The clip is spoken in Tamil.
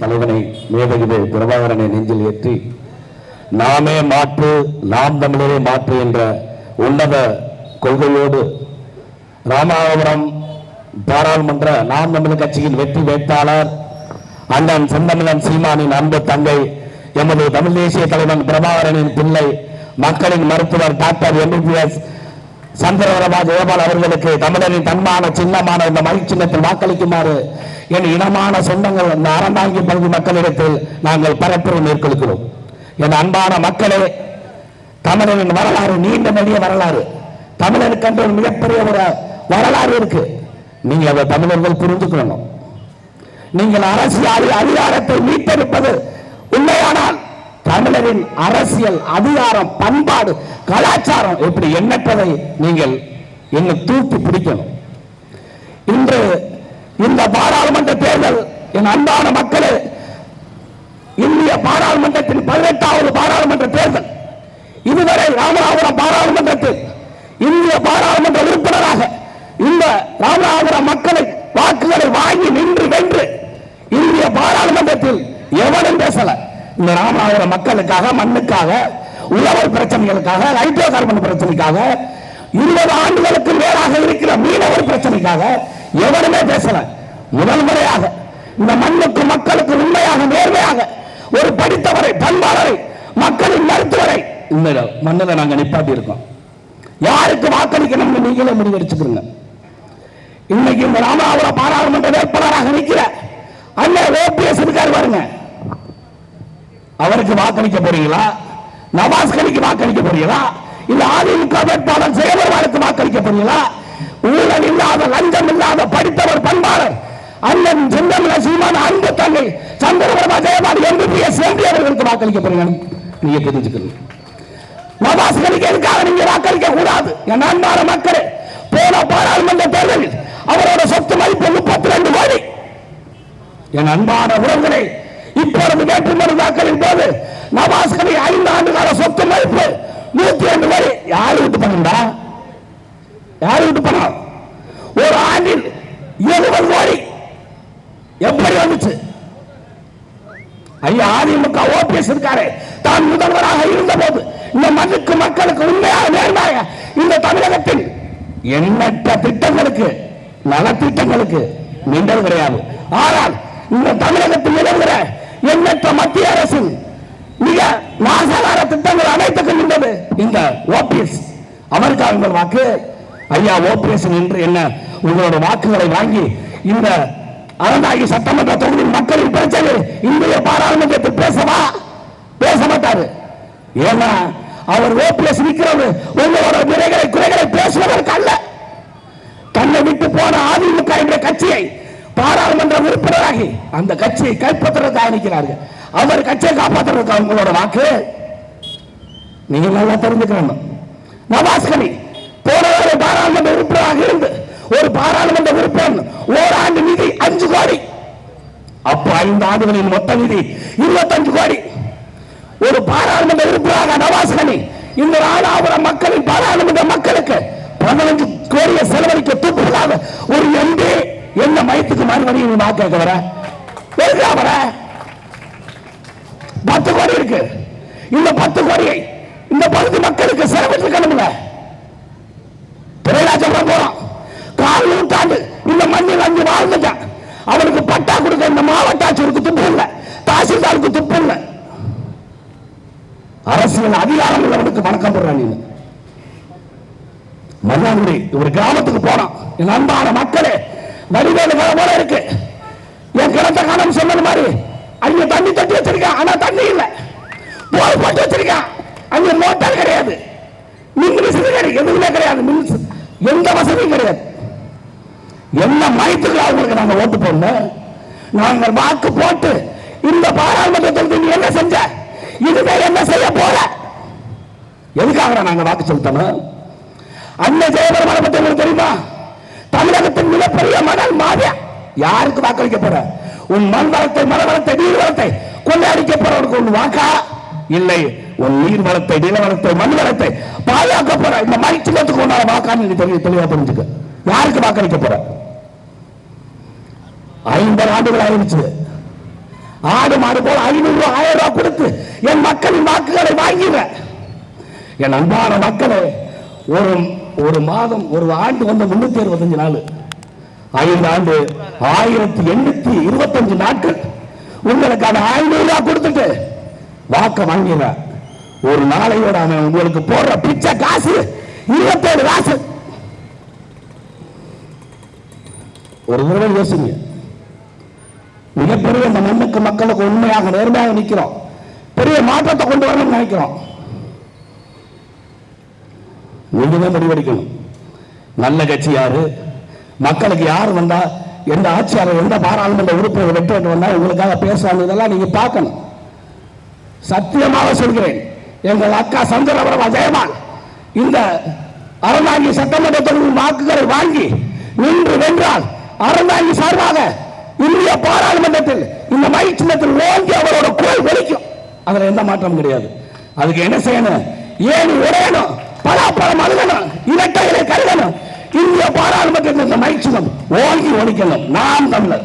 தலைவனை மேதகிது பிரபாகரனை நெஞ்சில் ஏற்றி நாமே மாற்று நாம் தமிழரே மாற்று என்ற உன்னத கொள்கையோடு ராமநாதபுரம் பாராளுமன்ற நாம் தமிழர் கட்சியின் வெற்றி வேட்பாளர் அண்ணன் செந்தமிழன் சீமானின் அன்பு தங்கை எமது தமிழ் தேசிய தலைவன் பிரபாகரனின் பிள்ளை மக்களின் மருத்துவர் டாக்டர் எம்பிபிஎஸ் சந்திரவரபா ஜெயபால் அவர்களுக்கு தமிழரின் தன்மான சின்னமான இந்த மகிழ்ச்சின்னத்தில் வாக்களிக்குமாறு என் இனமான சொந்தங்கள் அந்த அறந்தாங்கி பகுதி மக்களிடத்தில் நாங்கள் பரப்புரை மேற்கொள்கிறோம். என் அன்பான மக்களே தமிழரின் வரலாறு நீண்ட நெடிய வரலாறு. தமிழருக்கென்ற ஒரு மிகப்பெரிய ஒரு வரலாறு இருக்கு. நீங்க அதை தமிழர்கள் புரிஞ்சுக்கணும். நீங்கள் அரசியல் அதிகாரத்தை மீட்டெடுப்பது உண்மையானால் தமிழரின் அரசியல் அதிகாரம் பண்பாடு கலாச்சாரம் இப்படி எண்ணற்றதை நீங்கள் என்ன தூக்கி பிடிக்கணும். இன்று என் அன்பான மக்களே இந்திய பாராளுமன்றத்தின் பதினெட்டாவது பாராளுமன்ற தேர்தல். இதுவரை ராமநாதபுரம் பாராளுமன்றத்தில் இந்திய பாராளுமன்ற உறுப்பினராக இந்த ராமநாதபுரம் மக்களை வாக்குகளை வாங்கி நின்று வென்று இந்திய பாராளுமன்றத்தில் எவனும் பேசல. இந்த ராமநாதபுரம் மக்களுக்காக மண்ணுக்காக உழவர் பிரச்சனைகளுக்காக ஹைட்ரோ கார்பன் பிரச்சனைக்காக இருபது ஆண்டுகளுக்கு மேலாக இருக்கிற மீனவர் பிரச்சனைக்காக எவருமே பேசல. முதல் முறையாக இந்த மண்ணுக்கு மக்களுக்கு உண்மையாக நேர்மையாக ஒரு படித்தவரை பண்பாளரை மக்களின் மருத்துவரை இந்த மண்ணில் நாங்க நிப்பாட்டி இருக்கோம். யாருக்கு வாக்களிக்கணும்னு நீங்களே முடிவெடுச்சுக்கிறீங்க இன்னைக்கு இந்த ராமநாதபுரம் பாராளுமன்ற வேட்பாளராக நிற்கிற அண்ணன் ஓபிஎஸ் இருக்காரு பாருங்க. அவருக்கு வாக்களிக்க போறீங்களா? நவாஸ் கலிக்கு வாக்களிக்க போறீங்களா? இல்ல அதிமுக வேட்பாளர் ஜெயலலிதாவுக்கு வாக்களிக்க போறீங்களா? ஊழல் இல்லாத லஞ்சம் இல்லாத படித்தவர் பண்பாளர் அண்ணன் செந்தமிழ சீமான அன்பு தங்கை சந்திரபிரபா ஜெயபாடி எம்பிபிஎஸ் எம்பி அவர்களுக்கு வாக்களிக்க போறீங்க நீங்க தெரிஞ்சுக்கணும் நவாஸ்களுக்கு எதுக்காக நீங்க வாக்களிக்க கூடாது? என் அன்பான மக்களே போன பாராளுமன்ற தேர்தலில் அவரோட சொத்து மதிப்பு முப்பத்தி ரெண்டு கோடி. என் அன்பான உறவுகளை இப்பொழுது வேட்புமனு தாக்கலின் போது நவாஸ்களை ஐந்து ஆண்டு கால சொத்து மதிப்பு நூத்தி ரெண்டு கோடி. யாரு விட்டு பண்ணா யாரு விட்டு பண்ண ஒரு ஆண்டில் இருபது கோடி எப்படி ஐயா அதிமுக ஓபிஎஸ் இருக்காரு தான் முதல்வராக இருந்த போது இந்த மண்ணுக்கு மக்களுக்கு உண்மையாக நேர்மையாக இந்த தமிழகத்தில் எண்ணற்ற திட்டங்களுக்கு நலத்திட்டங்களுக்கு நின்றது கிடையாது. ஆனால் இந்த தமிழகத்தில் நிலவுகிற எண்ணற்ற மத்திய அரசின் மிக நாசகார திட்டங்கள் அனைத்துக்கும் நின்றது இந்த ஓபிஎஸ். அவருக்கு வாக்கு. ஐயா ஓபிஎஸ் என்று என்ன உங்களோட வாக்குகளை வாங்கி இந்த அறந்தாகி சட்டமன்ற தொகுதி மக்களின் பிரச்சனை இந்திய பாராளுமன்றத்தில் பேசவா? பேச மாட்டாரு ஏன்னா அவர் ஓபிஎஸ் நிற்கிறவர் உங்களோட நிறைகளை குறைகளை பேசுவதற்கு அல்ல. தன்னை விட்டு போன அதிமுக என்ற கட்சியை பாராளுமன்ற உறுப்பினராகி அந்த கட்சியை கைப்பற்றுவதற்காக நிற்கிறார்கள் அவர் கட்சியை காப்பாற்றுறதுக்கு அவங்களோட வாக்கு? நீங்க நல்லா தெரிஞ்சுக்கணும். நவாஸ்கனி போன பாராளுமன்ற உறுப்பினராக இருந்து ஒரு பாராளுமன்ற உறுப்பினர் ஓராண்டு நிதி அஞ்சு கோடி. அப்ப ஐந்து ஆண்டுகளின் மொத்த நிதி இருபத்தஞ்சு கோடி. ஒரு பாராளுமன்ற உறுப்பினராக நவாஸ்கனி இந்த ராணாபுரம் மக்களின் பாராளுமன்ற மக்களுக்கு பதினஞ்சு கோடியை செலவழிக்க துப்புலாத ஒரு எம்பி என்ன மயத்துக்கு மறுபடியும் நீ வாக்கு கேட்க வர? எதுக்கா வர? பத்து கோடி இருக்கு. இந்த பத்து கோடியை இந்த பகுதி மக்களுக்கு செலவிட்டிருக்கணும்ல திரைராஜபுரம் போறோம். கால் இந்த மண்ணில் அஞ்சு வாழ்ந்துட்டான். அவனுக்கு பட்டா கொடுக்க இந்த மாவட்ட ஆட்சியருக்கு துப்பு இல்லை. தாசில்தாருக்கு துப்பு இல்லை. அரசியல் அதிகாரம் உள்ளவனுக்கு வணக்கம் போடுறான் நீ மன்னாங்குடி ஒரு கிராமத்துக்கு போனான் என் அன்பான மக்களே வடிவேலு கதை போல இருக்கு. என் கிணத்த காலம் சொன்னது மாதிரி அங்க தண்ணி தட்டி வச்சிருக்கேன் ஆனா தண்ணி இல்லை. போர் போட்டு வச்சிருக்கேன். அங்க மோட்டார் கிடையாது. மின் விசிறி கிடையாது எதுவுமே கிடையாது. மின் எந்த வசதியும் கிடையாது. என்ன மயத்துக்கு அவங்களுக்கு நாங்க ஓட்டு போடணும் நாங்கள் வாக்கு போட்டு இந்த பாராளுமன்றத்தில் நீ என்ன செஞ்ச? இதுவே என்ன செய்ய போற? எதுக்காக நாங்க வாக்கு செலுத்தணும்? அன்னை ஜெயபெருமான பத்தி உங்களுக்கு தெரியுமா? தமிழகத்தின் மிகப்பெரிய மணல் மாவியா யாருக்கு வாக்களிக்க போற? உன் மண் வளத்தை மண வளத்தை நீர் வளத்தை கொள்ளையடிக்க போறவனுக்கு உன் வாக்கா? இல்லை உன் நீர் வளத்தை நில வளத்தை மண் வளத்தை பாதுகாக்க போற இந்த மாதிரி சின்னத்துக்கு உன்னால வாக்கான்னு நீ தெளிவா தெளிவா தெரிஞ்சுக்க. யாருக்கு வாக்களிக்க போற? ஐம்பது ஆண்டுகள் ஆயிடுச்சு. ஆடு மாடு போல ஐநூறு ரூபாய் ஆயிரம் ரூபாய் கொடுத்து என் மக்களின் வாக்குகளை வாங்கிடுறேன். என் அன்பான மக்களே ஒரு ஒரு மாதம் ஒரு ஆண்டு வந்து முன்னூத்தி அறுபத்தஞ்சு நாள். ஐந்து ஆண்டு ஆயிரத்தி எண்ணூத்தி இருபத்தஞ்சு நாட்கள். உங்களுக்கு அந்த ஐநூறு ரூபாய் கொடுத்துட்டு வாக்க வாங்கிடுறேன். ஒரு நாளையோட அவன் உங்களுக்கு போடுற பிச்சை காசு இருபத்தேழு காசு. ஒரு தடவை யோசிங்க. மிகப்பெரிய இந்த மண்ணுக்கு மக்களுக்கு உண்மையாக நேர்மையாக நிற்கிறோம் பெரிய மாற்றத்தை கொண்டு வரணும்னு நினைக்கிறோம். நீங்க முடிவெடுக்கணும். நல்ல கட்சி யாரு? மக்களுக்கு யார் வந்தா எந்த ஆட்சியாளர் எந்த பாராளுமன்ற உறுப்பினர் வெற்றி வந்தா உங்களுக்காக பேசுறாங்க இதெல்லாம் நீங்க பார்க்கணும். சத்தியமாக சொல்கிறேன். எங்கள் அக்கா சந்திரபுரம் அஜயமான் இந்த அறந்தாங்கி சட்டமன்ற தொகுதி வாக்குகளை வாங்கி நின்று வென்றால் அறந்தாங்கி சார்பாக இந்திய பாராளுமன்றத்தில் இந்த மை சின்னத்தில் ஓங்கி அவரோட குரல் ஒலிக்கும் அதுல எந்த மாற்றமும் கிடையாது. அதுக்கு என்ன செய்யணும்? ஏன் உடையணும். பலாப்பழம் அழுகணும் இரட்டைகளை கருதணும் இந்திய பாராளுமன்றத்தில் இந்த மை சின்னம் ஓங்கி ஒழிக்கணும். நாம் தமிழர்.